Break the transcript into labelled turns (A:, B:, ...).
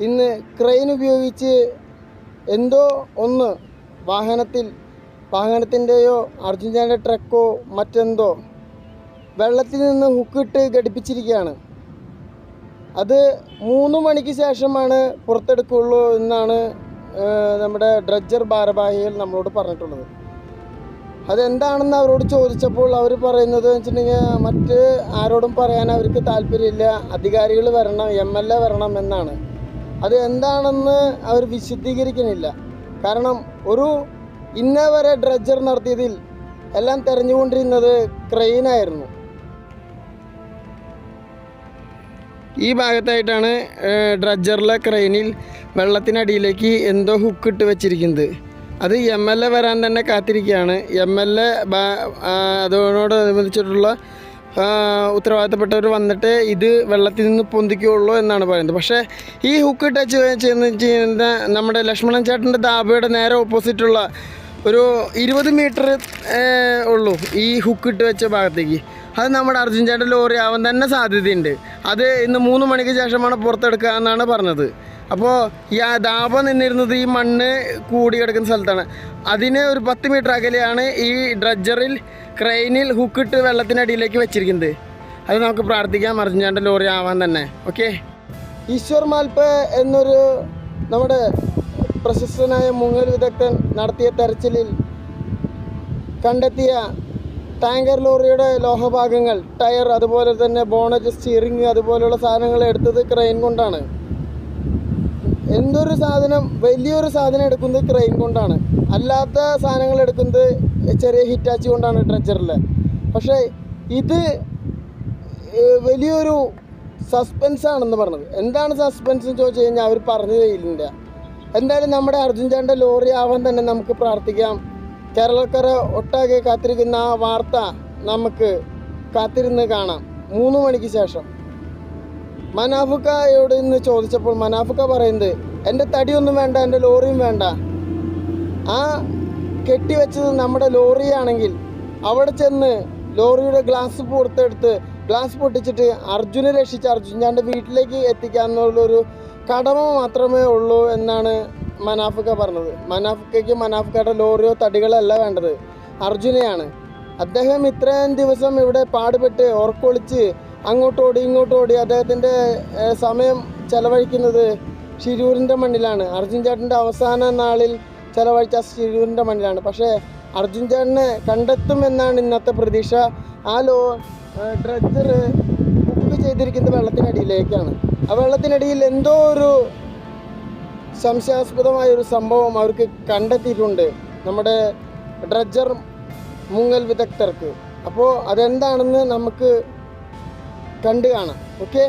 A: ഇന്ന് ക്രെയിൻ ഉപയോഗിച്ച് എന്തോ ഒന്ന് വാഹനത്തിൽ വാഹനത്തിന്റെയോ അർജുന്റെ ട്രക്കോ മറ്റെന്തോ വെള്ളത്തിൽ നിന്ന് ഹുക്കിട്ട് ഘടിപ്പിച്ചിരിക്കുകയാണ്. അത് മൂന്ന് മണിക്ക് ശേഷമാണ് പുറത്തെടുക്കുള്ളൂ എന്നാണ് നമ്മുടെ ഡ്രഡ്ജർ ഭാരവാഹികൾ നമ്മളോട് പറഞ്ഞിട്ടുള്ളത്. അതെന്താണെന്ന് അവരോട് ചോദിച്ചപ്പോൾ അവർ പറയുന്നത് വെച്ചിട്ടുണ്ടെങ്കിൽ മറ്റ് ആരോടും പറയാൻ അവർക്ക് താല്പര്യമില്ല. അധികാരികൾ വരണം എം എൽ എ വരണം എന്നാണ്. അത് എന്താണെന്ന് അവർ വിശദീകരിക്കുന്നില്ല. കാരണം ഒരു ഇന്നവരെ ഡ്രഡ്ജർ നടത്തിയതിൽ എല്ലാം തെരഞ്ഞുകൊണ്ടിരുന്നത് ക്രെയിനായിരുന്നു ഈ ഭാഗത്തായിട്ടാണ് ഡ്രഡ്ജറിലെ ക്രെയിനിൽ വെള്ളത്തിനടിയിലേക്ക് എന്തോ ഹുക്ക് ഇട്ട് വെച്ചിരിക്കുന്നത്. അത് എം എൽ എ വരാൻ തന്നെ കാത്തിരിക്കുകയാണ്. എം എൽ എ അതോടനുബന്ധിച്ചിട്ടുള്ള ആ, ഉത്തരവാദിത്തപ്പെട്ടവർ വന്നിട്ട് ഇത് വെള്ളത്തിൽ നിന്ന് പൊന്തിക്കുകയുള്ളൂ എന്നാണ് പറയുന്നത്. പക്ഷേ ഈ ഹുക്ക് ടച്ച് ചെയ്യുന്ന ചെയ്യുന്ന നമ്മുടെ ലക്ഷ്മണൻ ചേട്ടന്റെ ദാബയുടെ നേരെ ഓപ്പോസിറ്റുള്ള ഒരു ഇരുപത് മീറ്റർ ഉള്ളൂ ഈ ഹുക്ക് ഇട്ട് വെച്ച ഭാഗത്തേക്ക്. അത് നമ്മുടെ അർജുൻ ചേട്ടൻ ലോറി ആവാൻ തന്നെ സാധ്യതയുണ്ട്. അത് ഇന്ന് മൂന്ന് മണിക്ക് ശേഷമാണ് പുറത്തെടുക്കുക എന്നാണ് പറഞ്ഞത്. അപ്പോൾ ഈ ദാബ നിന്നിരുന്നത് ഈ മണ്ണ് കൂടി കിടക്കുന്ന സ്ഥലത്താണ്. അതിന് ഒരു പത്ത് മീറ്റർ അകലെയാണ് ഈ ഡ്രഡ്ജറിൽ ക്രെയിനിൽ ഹുക്കിട്ട് വെള്ളത്തിനടിയിലേക്ക് വെച്ചിരിക്കുന്നത്. അത് നമുക്ക് പ്രാർത്ഥിക്കാം മറിഞ്ഞാണ്ട് ലോറി ആവാൻ തന്നെ. ഓക്കെ ഈശ്വർ മാൽപ്പ എന്നൊരു നമ്മുടെ പ്രശസ്തനായ മുങ്ങൽ വിദഗ്ധൻ നടത്തിയ തെരച്ചിലിൽ കണ്ടെത്തിയ ടാങ്കർ ലോറിയുടെ ലോഹഭാഗങ്ങൾ ടയർ അതുപോലെ തന്നെ ബോണറ്റ് സ്റ്റിയറിംഗ് അതുപോലെയുള്ള സാധനങ്ങൾ എടുത്തത് ക്രെയിൻ കൊണ്ടാണ്. എന്തൊരു സാധനം വലിയൊരു സാധനം എടുക്കുന്നത് ക്രെയിൻ കൊണ്ടാണ്. അല്ലാത്ത സാധനങ്ങൾ എടുക്കുന്നത് ചെറിയ ഹിറ്റാച്ചി കൊണ്ടാണ് ട്രെച്ചറിൽ പക്ഷേ ഇത് വലിയൊരു സസ്പെൻസ് ആണെന്ന് പറഞ്ഞത്. എന്താണ് സസ്പെൻസ് എന്ന് ചോദിച്ചു കഴിഞ്ഞാൽ അവർ പറഞ്ഞു തരില്ല എന്തായാലും നമ്മുടെ അർജുൻ ചാണ്ട ലോറി ആവാൻ തന്നെ നമുക്ക് പ്രാർത്ഥിക്കാം. കേരളക്കര ഒട്ടാകെ കാത്തിരിക്കുന്ന ആ വാർത്ത നമുക്ക് കാത്തിരുന്ന് കാണാം. മൂന്ന് മണിക്ക് ശേഷം. മനാഫുക്കയോട് ഇന്ന് ചോദിച്ചപ്പോൾ മനാഫുക്ക പറയുന്നത് എന്റെ തടിയൊന്നും വേണ്ട എന്റെ ലോറിയും വേണ്ട. ആ കെട്ടിവെച്ചത് നമ്മുടെ ലോറിയാണെങ്കിൽ അവിടെ ചെന്ന് ലോറിയുടെ ഗ്ലാസ് പുറത്തെടുത്ത് ഗ്ലാസ് പൊട്ടിച്ചിട്ട് അർജുനെ രക്ഷിച്ച് അർജുൻ വീട്ടിലേക്ക് എത്തിക്കാന്നുള്ളൊരു കടമ മാത്രമേ ഉള്ളൂ എന്നാണ് മനാഫുക്ക പറഞ്ഞത്. മനാഫുക്കയ്ക്ക് മനാഫിക്കയുടെ ലോറിയോ തടികളല്ല വേണ്ടത്. അർജുനെയാണ്. അദ്ദേഹം ഇത്രയും ദിവസം ഇവിടെ പാടുപെട്ട് ഉറക്കൊളിച്ച് അങ്ങോട്ടോടി ഇങ്ങോട്ടോടി. അദ്ദേഹത്തിന്റെ സമയം ചെലവഴിക്കുന്നത് ഷിരൂരിന്റെ മണ്ണിലാണ്. അർജുൻ ചേട്ടന്റെ അവസാന നാളിൽ ചെലവഴിച്ച ഷിരൂരിന്റെ മണ്ണിലാണ്. പക്ഷേ അർജുൻ ചേട്ടനെ കണ്ടെത്തുമെന്നാണ് ഇന്നത്തെ പ്രതീക്ഷ. ആ ലോ ഡ്രഡ്ജർ ബുക്ക് ചെയ്തിരിക്കുന്നത് വെള്ളത്തിനടിയിലേക്കാണ്. ആ വെള്ളത്തിനടിയിൽ എന്തോ ഒരു സംശയാസ്പദമായ ഒരു സംഭവം അവർക്ക് കണ്ടെത്തിയിട്ടുണ്ട് നമ്മുടെ ഡ്രഡ്ജർ മുങ്ങൽ വിദഗ്ധർക്ക്. അപ്പോൾ അതെന്താണെന്ന് നമുക്ക് കണ്ടു കാണാം ഓക്കെ